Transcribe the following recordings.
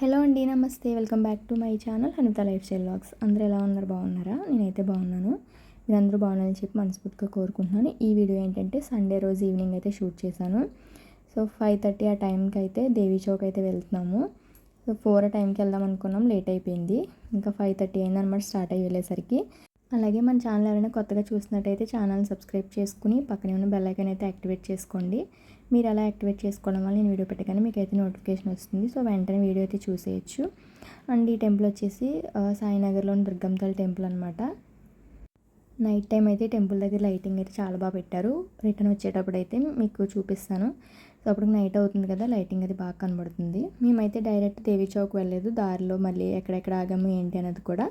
Hello అండి నమస్తే. Welcome back to my channel Hanitha lifestyle blogs అందరూ ఎలా ఉన్నారు? బాగున్నారా? నేనైతే బాగున్నాను. మీరందరూ బాగున్నారని చెప్పి మనస్ఫూర్తిగా కోరుకుంటున్నాను. ఈ వీడియో ఏంటంటే సండే రోజు ఈవినింగ్ అయితే షూట్ చేశాను. సో ఫైవ్ థర్టీ ఆ టైంకి అయితే దేవి చౌక్ అయితే వెళ్తున్నాము. సో ఫోర్ ఆ టైంకి వెళ్దాం అనుకున్నాం. లేట్ అయిపోయింది. ఇంకా ఫైవ్ థర్టీ అయిందనమాట స్టార్ట్ అయ్యి వెళ్ళేసరికి. అలాగే మన ఛానల్ ఎవరైనా కొత్తగా చూసినట్టయితే ఛానల్ సబ్స్క్రైబ్ చేసుకుని పక్కనే ఉన్న బెల్ ఐకాన్ అయితే యాక్టివేట్ చేసుకోండి. మీరు అలా యాక్టివేట్ చేసుకోవడం వల్ల నేను వీడియో పెట్టగానే మీకు అయితే నోటిఫికేషన్ వస్తుంది. సో వెంటనే వీడియో అయితే చూసేయచ్చు. అండ్ ఈ టెంపుల్ వచ్చేసి సాయినగర్లోని దుర్గంతల్ టెంపుల్ అనమాట నైట్ టైం అయితే టెంపుల్ దగ్గర లైటింగ్ అయితే చాలా బాగా పెట్టారు. రిటర్న్ వచ్చేటప్పుడు అయితే మీకు చూపిస్తాను. సో అప్పుడు నైట్ అవుతుంది కదా లైటింగ్ అది బాగా కనబడుతుంది. మేమైతే డైరెక్ట్ దేవి చౌక్ వెళ్ళలేదు. దారిలో మళ్ళీ ఎక్కడెక్కడ ఆగాము ఏంటి అనేది కూడా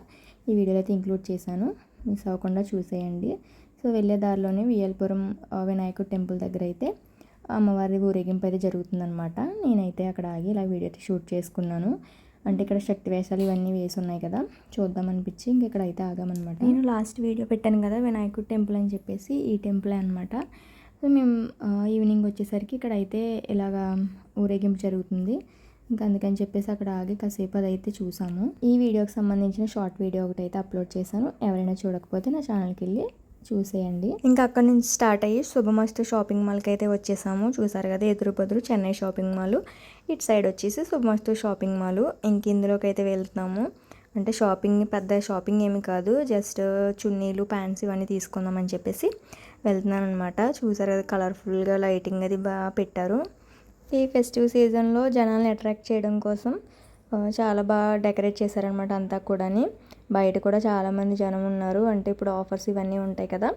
ఈ వీడియోలో అయితే ఇంక్లూడ్ చేశాను. మిస్ అవ్వకుండా చూసేయండి. సో వెళ్ళే దారిలోనే వియల్పురం వినాయకుడు టెంపుల్ దగ్గర అయితే అమ్మవారి ఊరేగింపు అయితే జరుగుతుందనమాట నేనైతే అక్కడ ఆగి ఇలా వీడియో అయితే షూట్ చేసుకున్నాను. అంటే ఇక్కడ శక్తి వేషాలు ఇవన్నీ వేసి ఉన్నాయి కదా చూద్దాం అనిపించి ఇంక ఇక్కడ అయితే ఆగామన్నమాట. నేను లాస్ట్ వీడియో పెట్టాను కదా వినాయకుడు టెంపుల్ అని చెప్పేసి ఈ టెంపుల్ అనమాట సో మేము ఈవినింగ్ వచ్చేసరికి ఇక్కడ అయితే ఇలాగా ఊరేగింపు జరుగుతుంది. ఇంకా అందుకని చెప్పేసి అక్కడ ఆగి కాసేపు అదైతే చూసాము. ఈ వీడియోకి సంబంధించిన షార్ట్ వీడియో ఒకటి అయితే అప్లోడ్ చేశాను. ఎవరైనా చూడకపోతే నా ఛానల్కి వెళ్ళి చూసేయండి. ఇంకా అక్కడ నుంచి స్టార్ట్ అయ్యి శుభమస్తు షాపింగ్ మాల్కి అయితే వచ్చేసాము. చూసారు కదా ఎదురు బదురు చెన్నై షాపింగ్ మాల్. ఇటు సైడ్ వచ్చేసి శుభమస్తు షాపింగ్ మాల్. ఇంక ఇందులోకి అయితే వెళ్తున్నాము. అంటే షాపింగ్ పెద్ద షాపింగ్ ఏమి కాదు. జస్ట్ చున్నీలు ప్యాంట్స్ ఇవన్నీ తీసుకుందామని చెప్పేసి వెళ్తున్నాను అనమాట చూసారు కదా కలర్ఫుల్గా లైటింగ్ అది బాగా పెట్టారు. ఈ ఫెస్టివ్ సీజన్లో జనాల్ని అట్రాక్ట్ చేయడం కోసం చాలా బాగా డెకరేట్ చేశారనమాట అంతా కూడాని. బయట కూడా చాలామంది జనం ఉన్నారు. అంటే ఇప్పుడు ఆఫర్స్ ఇవన్నీ ఉంటాయి కదా.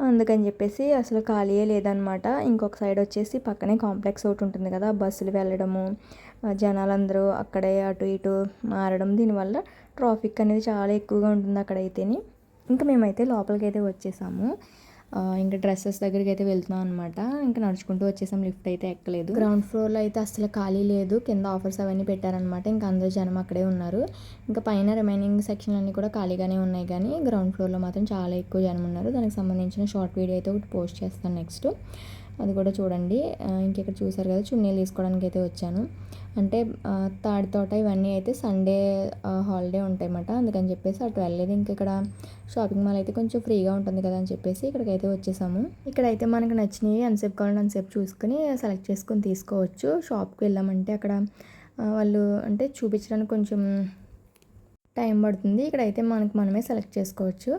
అందుకని చెప్పేసి అసలు ఖాళీయే లేదనమాట. ఇంకొక సైడ్ వచ్చేసి పక్కనే కాంప్లెక్స్ ఒకటి ఉంటుంది కదా. బస్సులు వెళ్ళడము జనాలందరూ అక్కడే అటు ఇటు మారడం. దీనివల్ల ట్రాఫిక్ అనేది చాలా ఎక్కువగా ఉంటుంది అక్కడైతేని. ఇంకా మేమైతే లోపలికి అయితే వచ్చేసాము. ఇంకా డ్రెస్సెస్ దగ్గరికి అయితే వెళ్తున్నాం అనమాట ఇంకా నడుచుకుంటూ వచ్చేసాం లిఫ్ట్ అయితే ఎక్కలేదు. గ్రౌండ్ ఫ్లోర్లో అయితే అసలు ఖాళీ లేదు కింద ఆఫర్స్ అవన్నీ పెట్టారనమాట ఇంకా అందరూ జనం అక్కడే ఉన్నారు. ఇంకా పైన రిమైనింగ్ సెక్షన్ అన్నీ కూడా ఖాళీగానే ఉన్నాయి కానీ గ్రౌండ్ ఫ్లోర్లో మాత్రం చాలా ఎక్కువ జనం ఉన్నారు. దానికి సంబంధించిన షార్ట్ వీడియో అయితే ఒకటి పోస్ట్ చేస్తాను నెక్స్ట్. అది కూడా చూడండి. ఇంకెక్కడ చూసారు కదా చున్నీలు తీసుకోవడానికి అయితే వచ్చాను. అంటే తాడి తోట ఇవన్నీ అయితే సండే హాలిడే ఉంటాయన్నమాట. అందుకని చెప్పేసి అటు వెళ్ళేది ఇంక ఇక్కడ షాపింగ్ మాల్ అయితే కొంచెం ఫ్రీగా ఉంటుంది కదా అని చెప్పేసి ఇక్కడికి అయితే వచ్చేసాము. ఇక్కడైతే మనకు నచ్చినవి ఎంతసేపు కావాలంటే అంతసేపు చూసుకుని సెలెక్ట్ చేసుకొని తీసుకోవచ్చు. షాప్కి వెళ్ళామంటే అక్కడ వాళ్ళు అంటే చూపించడానికి కొంచెం టైం పడుతుంది. ఇక్కడైతే మనకు మనమే సెలెక్ట్ చేసుకోవచ్చు.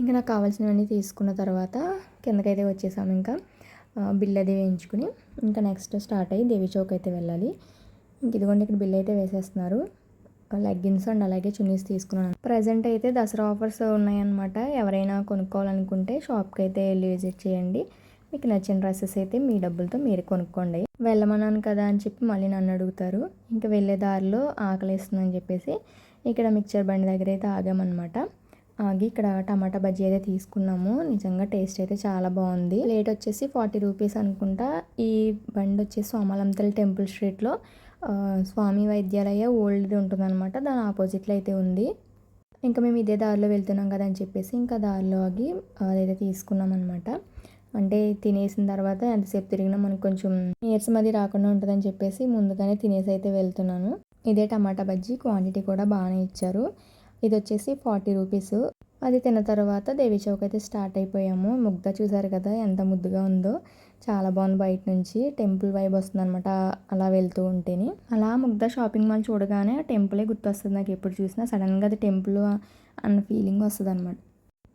ఇంకా నాకు కావాల్సినవన్నీ తీసుకున్న తర్వాత కిందకైతే వచ్చేసాము ఇంకా. బిల్ అది వేయించుకుని ఇంకా నెక్స్ట్ స్టార్ట్ అయ్యి దేవి చౌక్ అయితే వెళ్ళాలి. ఇంక ఇదిగోండి ఇక్కడ బిల్ అయితే వేసేస్తున్నారు. లెగ్గిన్స్ అండ్ అలాగే చున్నీస్ తీసుకున్నాను. ప్రజెంట్ అయితే దసరా ఆఫర్స్ ఉన్నాయన్నమాట. ఎవరైనా కొనుక్కోవాలనుకుంటే షాప్కి అయితే వెళ్ళి విజిట్ చేయండి. మీకు నచ్చిన డ్రెస్సెస్ అయితే మీ డబ్బులతో మీరు కొనుక్కోండి. వెళ్ళమన్నాను కదా అని చెప్పి మళ్ళీ నన్ను అడుగుతారు. ఇంకా వెళ్ళే దారిలో ఆకలిస్తుందని చెప్పేసి ఇక్కడ మిక్చర్ బండి దగ్గర అయితే ఆగామన్నమాట. ఆగి ఇక్కడ టమాటా బజ్జీ అయితే తీసుకున్నాము. నిజంగా టేస్ట్ అయితే చాలా బాగుంది. ప్లేట్ వచ్చేసి ఫార్టీ రూపీస్ అనుకుంటా. ఈ బండి వచ్చేసి సోమలంతల్ టెంపుల్ స్ట్రీట్లో స్వామి వైద్యాలయ ఓల్డ్ది ఉంటుందన్నమాట. దాని ఆపోజిట్లో అయితే ఉంది. ఇంకా మేము ఇదే దారిలో వెళ్తున్నాం కదా అని చెప్పేసి ఇంకా దారిలో ఆగి అదైతే తీసుకున్నాం అనమాట అంటే తినేసిన తర్వాత ఎంతసేపు తిరిగినా మనకు కొంచెం నీరసం అది రాకుండా ఉంటుందని చెప్పేసి ముందుగానే తినేసి అయితే వెళ్తున్నాను. ఇదే టమాటా బజ్జీ క్వాంటిటీ కూడా బాగానే ఇచ్చారు. ఇది వచ్చేసి ఫార్టీ రూపీస్. అది తిన్న తర్వాత దేవి చౌక్ అయితే స్టార్ట్ అయిపోయాము. ముగ్ధ చూసారు కదా ఎంత ముద్దుగా ఉందో. చాలా బాగుంది బయట నుంచి. టెంపుల్ వైబ్ వస్తుంది అనమాట అలా వెళ్తూ ఉంటేనే. అలా ముగ్ధ షాపింగ్ మాల్ చూడగానే ఆ టెంపులే గుర్తొస్తుంది నాకు. ఎప్పుడు చూసినా సడన్గా అది టెంపుల్ అన్న ఫీలింగ్ వస్తుంది అనమాట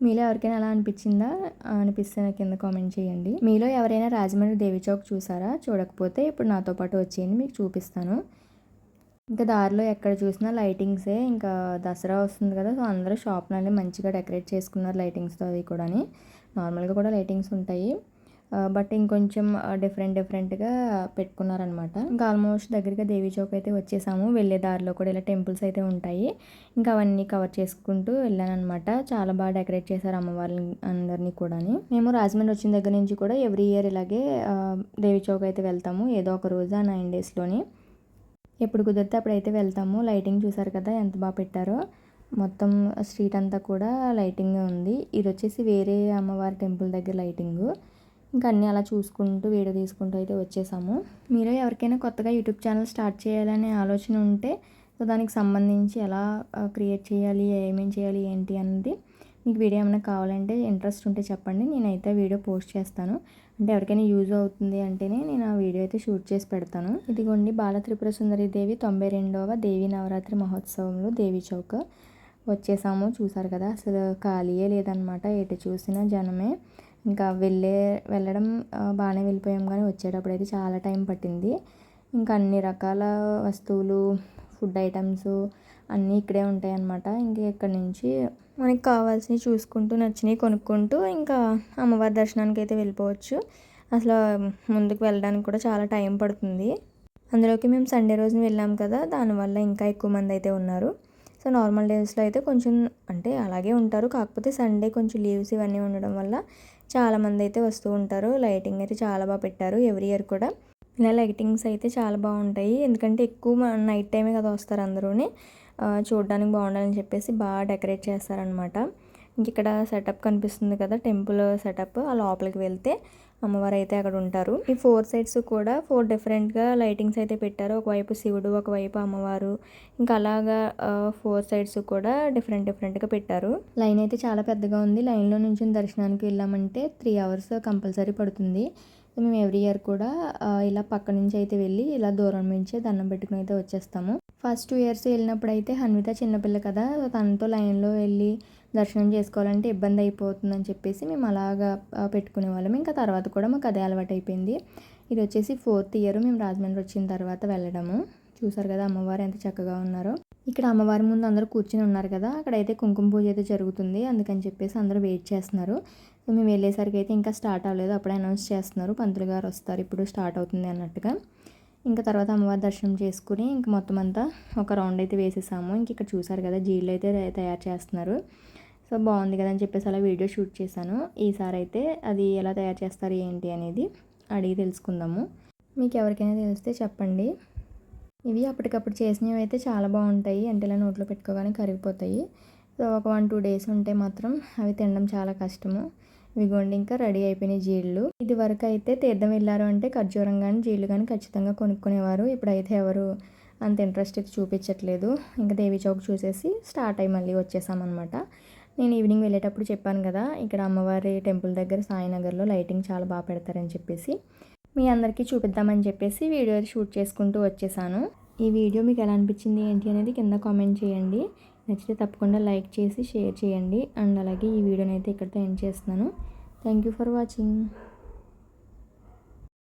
మీలో ఎవరికైనా అలా అనిపించిందా? అనిపిస్తే నాకు కింద కామెంట్ చేయండి. మీలో ఎవరైనా రాజమండ్రి దేవి చౌక్ చూసారా? చూడకపోతే ఇప్పుడు నాతో పాటు వచ్చేయండి మీకు చూపిస్తాను. ఇంకా దారిలో ఎక్కడ చూసినా లైటింగ్సే ఇంకా దసరా వస్తుంది కదా సో అందరూ షాప్లోనే మంచిగా డెకరేట్ చేసుకున్నారు లైటింగ్స్తో అవి కూడాని. నార్మల్గా కూడా లైటింగ్స్ ఉంటాయి. బట్ ఇంకొంచెం డిఫరెంట్ డిఫరెంట్గా పెట్టుకున్నారనమాట. ఇంకా ఆల్మోస్ట్ దగ్గరగా దేవి చౌక్ అయితే వచ్చేసాము. వెళ్ళే దారిలో కూడా ఇలా టెంపుల్స్ అయితే ఉంటాయి. ఇంకా అవన్నీ కవర్ చేసుకుంటూ వెళ్ళానమాట చాలా బాగా డెకరేట్ చేశారు అమ్మవారిని అందరినీ కూడాని. మేము రాజమండ్రి వచ్చిన దగ్గర నుంచి కూడా ఎవ్రీ ఇయర్ ఇలాగే దేవి చౌక్ అయితే వెళ్తాము. ఏదో ఒక రోజు ఆ నైన్ డేస్లోని. ఎప్పుడు కుదిరితే అప్పుడైతే వెళ్తాము. లైటింగ్ చూసారు కదా ఎంత బాగా పెట్టారో. మొత్తం స్ట్రీట్ అంతా కూడా లైటింగ్ ఉంది. ఇది వచ్చేసి వేరే అమ్మవారి టెంపుల్ దగ్గర లైటింగ్. ఇంకా అన్నీ అలా చూసుకుంటూ వీడియో తీసుకుంటూ అయితే వచ్చేసాము. మీరు ఎవరికైనా కొత్తగా యూట్యూబ్ ఛానల్ స్టార్ట్ చేయాలనే ఆలోచన ఉంటే సో దానికి సంబంధించి ఎలా క్రియేట్ చేయాలి ఏమేమి చేయాలి ఏంటి అన్నది మీకు వీడియో ఏమైనా కావాలంటే ఇంట్రెస్ట్ ఉంటే చెప్పండి. నేనైతే వీడియో పోస్ట్ చేస్తాను. అంటే ఎవరికైనా యూజ్ అవుతుంది అంటేనే నేను ఆ వీడియో అయితే షూట్ చేసి పెడతాను. ఇదిగోండి బాల త్రిపుర సుందరి దేవి తొంభై రెండవ దేవి నవరాత్రి మహోత్సవంలో దేవి చౌక్ వచ్చేసాము. చూసారు కదా అసలు ఖాళీయే లేదనమాట ఎటు చూసినా జనమే. ఇంకా వెళ్ళే వెళ్ళడం బాగానే వెళ్ళిపోయాం కానీ వచ్చేటప్పుడు అయితే చాలా టైం పట్టింది. ఇంకా అన్ని రకాల వస్తువులు ఫుడ్ ఐటమ్స్ అన్నీ ఇక్కడే ఉంటాయి అన్నమాట ఇంక ఇక్కడ నుంచి మనకి కావాల్సినవి చూసుకుంటూ నచ్చినవి కొనుక్కుంటూ ఇంకా అమ్మవారి దర్శనానికి అయితే వెళ్ళిపోవచ్చు. అసలు ముందుకు వెళ్ళడానికి కూడా చాలా టైం పడుతుంది. అందులోకి మేము సండే రోజున వెళ్ళాం కదా దానివల్ల ఇంకా ఎక్కువ మంది అయితే ఉన్నారు. సో నార్మల్ డేస్లో అయితే కొంచెం అంటే అలాగే ఉంటారు. కాకపోతే సండే కొంచెం లీవ్స్ ఇవన్నీ ఉండడం వల్ల చాలామంది అయితే వస్తూ ఉంటారు. లైటింగ్ అయితే చాలా బాగా పెట్టారు ఎవ్రీ ఇయర్ కూడా. ఇలా లైటింగ్స్ అయితే చాలా బాగుంటాయి. ఎందుకంటే ఎక్కువ నైట్ టైమే కదా వస్తారు అందరూ చూడడానికి బాగుండాలని చెప్పేసి బాగా డెకరేట్ చేస్తారనమాట ఇంక ఇక్కడ సెటప్ కనిపిస్తుంది కదా టెంపుల్ సెటప్. ఆ లోపలికి వెళ్తే అమ్మవారు అయితే అక్కడ ఉంటారు. ఈ ఫోర్ సైడ్స్ కూడా ఫోర్ డిఫరెంట్గా లైటింగ్స్ అయితే పెట్టారు. ఒకవైపు శివుడు ఒకవైపు అమ్మవారు. ఇంకా అలాగా ఫోర్ సైడ్స్ కూడా డిఫరెంట్ డిఫరెంట్గా పెట్టారు. లైన్ అయితే చాలా పెద్దగా ఉంది. లైన్లో నుంచి దర్శనానికి వెళ్ళామంటే త్రీ అవర్స్ కంపల్సరీ పడుతుంది. మేము ఎవ్రీ ఇయర్ కూడా ఇలా పక్క నుంచి అయితే వెళ్ళి ఇలా దూరం నుంచే దండం పెట్టుకుని అయితే వచ్చేస్తాము. ఫస్ట్ టూ ఇయర్స్ వెళ్ళినప్పుడు అయితే హన్విత చిన్నపిల్ల కదా తనతో లైన్లో వెళ్ళి దర్శనం చేసుకోవాలంటే ఇబ్బంది అయిపోతుందని చెప్పేసి మేము అలాగా పెట్టుకునే వాళ్ళం. ఇంకా తర్వాత కూడా మాకు అదే అలవాటు అయిపోయింది. ఇది వచ్చేసి ఫోర్త్ ఇయర్ మేము రాజమండ్రి వచ్చిన తర్వాత వెళ్ళడము. చూసారు కదా అమ్మవారు ఎంత చక్కగా ఉన్నారో. ఇక్కడ అమ్మవారి ముందు అందరూ కూర్చుని ఉన్నారు కదా అక్కడైతే కుంకుమ పూజ అయితే జరుగుతుంది అందుకని చెప్పేసి అందరూ వెయిట్ చేస్తున్నారు. మేము వెళ్ళేసరికి అయితే ఇంకా స్టార్ట్ అవ్వలేదు. అప్పుడే అనౌన్స్ చేస్తున్నారు. పంతులు గారు వస్తారు. ఇప్పుడు స్టార్ట్ అవుతుంది అన్నట్టుగా. ఇంకా తర్వాత అమ్మవారి దర్శనం చేసుకుని ఇంక మొత్తం అంతా ఒక రౌండ్ అయితే వేసేసాము. ఇంక ఇక్కడ చూసారు కదా జీళ్ళు అయితే తయారు చేస్తున్నారు. సో బాగుంది కదా అని చెప్పేసి అలా వీడియో షూట్ చేశాను. ఈసారి అయితే అది ఎలా తయారు చేస్తారు ఏంటి అనేది అడిగి తెలుసుకుందాము. మీకు ఎవరికైనా తెలిస్తే చెప్పండి. ఇవి అప్పటికప్పుడు చేసినవి అయితే చాలా బాగుంటాయి. అంటే ఇలా నోట్లో పెట్టుకోగానే కరిగిపోతాయి. సో ఒక వన్ టూ డేస్ ఉంటే మాత్రం అవి తినడం చాలా కష్టము. ఇదిగోండి ఇంకా రెడీ అయిపోయినాయి జీళ్ళు. ఇది వరకు అయితే తీర్థం వెళ్ళారు అంటే ఖర్జూరం కానీ జీళ్ళు కానీ ఖచ్చితంగా కొనుక్కునేవారు. ఇప్పుడైతే ఎవరు అంత ఇంట్రెస్ట్ అయితే చూపించట్లేదు. ఇంకా దేవి చౌక్ చూసేసి స్టార్ట్ అయ్యి మళ్ళీ వచ్చేసామన్నమాట నేను ఈవినింగ్ వెళ్ళేటప్పుడు చెప్పాను కదా ఇక్కడ అమ్మవారి టెంపుల్ దగ్గర సాయినగర్లో లైటింగ్ చాలా బాగా పెడతారని చెప్పేసి. మీ అందరికీ చూపిద్దామని చెప్పేసి వీడియో షూట్ చేసుకుంటూ వచ్చేసాను. ఈ వీడియో మీకు ఎలా అనిపించింది ఏంటి అనేది కింద కామెంట్ చేయండి. నచ్చితే తప్పకుండా లైక్ చేసి షేర్ చేయండి. అండ్ అలాగే ఈ వీడియోని అయితే ఇక్కడితో ఎండ్ చేస్తున్నాను. Thank you for watching